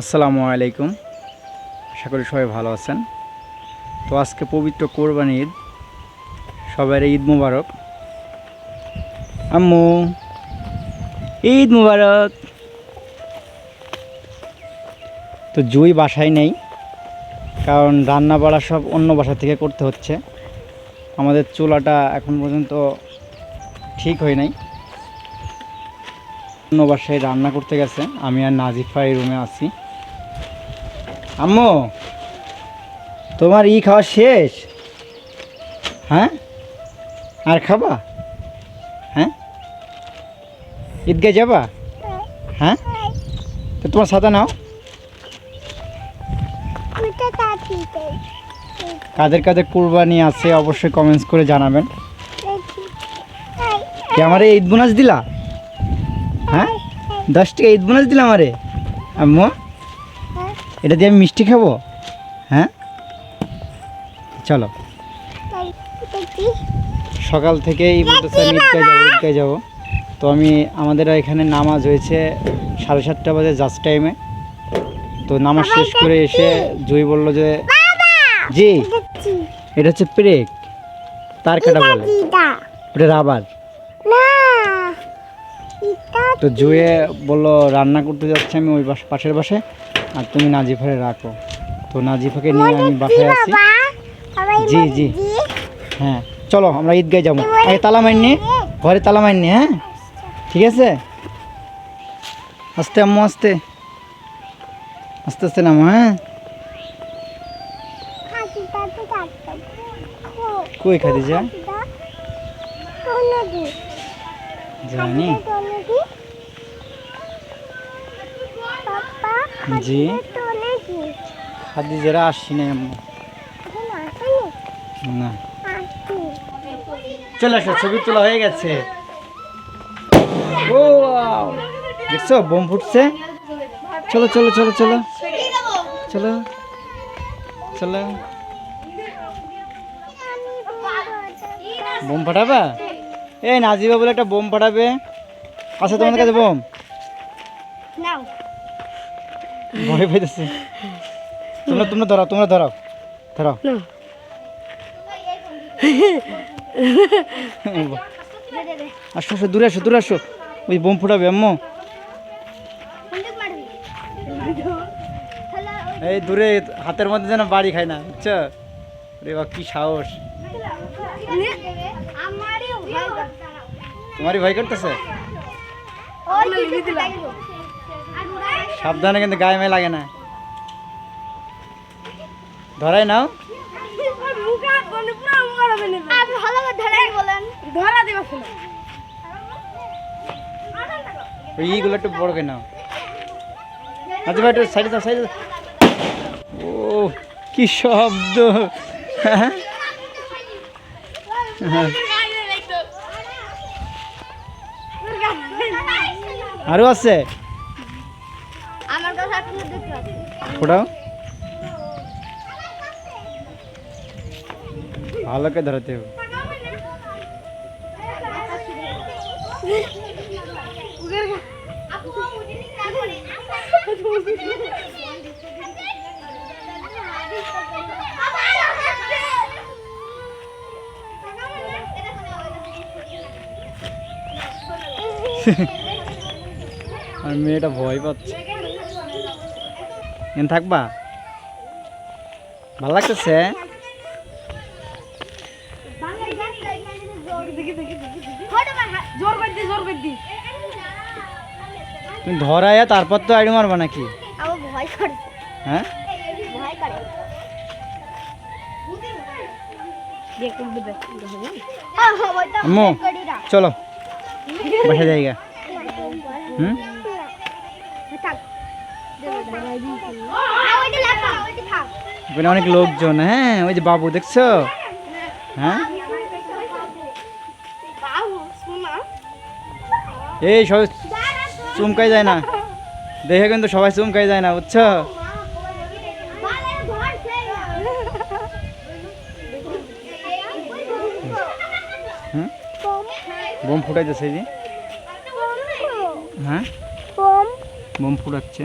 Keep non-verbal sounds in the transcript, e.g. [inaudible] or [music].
আসসালামু আলাইকুম। আশা করি সবাই ভালো আছেন। তো আজকে পবিত্র কোরবানি ঈদ সবার ঈদ মুবারক। আম্মু, ঈদ মুবারক। তো জুই বাসায় নেই, কারণ রান্না বাড়া সব অন্য বাসা থেকে করতে হচ্ছে। আমাদের চুলাটা এখন পর্যন্ত ঠিক হয় নাই। অন্য বাসায় রান্না করতে গেছে। আমি আর নাজিফা এই রুমে আছি। আম্মু তোমার ই খাওয়া শেষ? হ্যাঁ? আর খাবা? হ্যাঁ? ঈদগায় যাবা? হ্যাঁ? তো তোমার সাদা নাও। কাদের কাদের কুরবানি আছে অবশ্যই কমেন্টস করে জানাবেন। কি আমার ঈদ বোনাস দিলা? হ্যাঁ? দশ টাকা ঈদ বোনাস দিলাম আরে আম্মু? এটা দিয়ে আমি মিষ্টি খাব? হ্যাঁ? চলো। সকাল থেকেই বলতেছে আমি ঈদগায় যাব ঈদগায় যাব। তো আমি আমাদের এখানে নামাজ হয়েছে সাড়ে সাতটা বাজে জাস্ট টাইমে তো নামাজ শেষ করে এসে জুই বলল যে জি। এটা হচ্ছে প্রেক তার কাটা বলে। ওটা রাবার। তো জুয়ে বলল রান্না করতে যাচ্ছে আমি ওই পাশের বাসে। আর তুমি নাজিফারে রাখো। তো নাজিফাকে নিয়ে আমি বাসায় আছি জি, জি। হ্যাঁ চলো আমরা ঈদগায় যাব। আগে তালা মাইনি ঘরে তালা মাইনি হ্যাঁ? ঠিক আছে? আস্তে আম্মু আস্তে। আস্তে আস্তে নামো হ্যাঁ? কই খাদি যা জানি। জি। খাদি যারা আসছি না। না চলে আসো ছবি তোলা হয়ে গেছে। ও! দেখছ বোম ফুটছে। চলো চলো চলো চলো। চলো। চলো। বোম ফাটাবা? এই নাজিবা বলে একটা বোম ফাটাবে। আচ্ছা তোমাদের কাছে বোম। ভয় পেয়েছে তোমরা তোমরা ধরাও তোমরা ধরাও ধরাও। আসো আসো দূরে আসো দূরে আসো। ওই বোম ফুটাবে আম্মু। এই দূরে হাতের মধ্যে যেন বাড়ি খায় না বুঝছ? রে বা কি সাহস। তোমারই ভয় করতেছে? সাবধানে কিন্তু গায়ে মেয়ে লাগে না। ধরাই নাও। ওই একটু বড় করে নাও। আচ্ছা ভাই একটু সাইডে দাও সাইডে ও কি শব্দ। হ্যাঁ? আরও আছে? আমার কথা আপনি দেখতে পাচ্ছেন ফোটাও ভালো করে ধরাতে হবে [laughs] আর মেয়েটা ভয় পাচ্ছে এখানে থাকবা? ভালো লাগতেছে? তুমি ধরাইয়া তারপর তো আইডি মারবা নাকি? হ্যাঁ? চলো। বসে জায়গা হুম? ওখানে অনেক লোকজন হ্যাঁ ওই যে বাবু দেখছ? হ্যাঁ? এই, সবাই চুমকাই যায় না। দেখে কিন্তু সবাই চুমকাই যায় না, বুঝছ? বোম ফুটাইতেছে যে। হ্যাঁ? বোম ফুটাচ্ছে।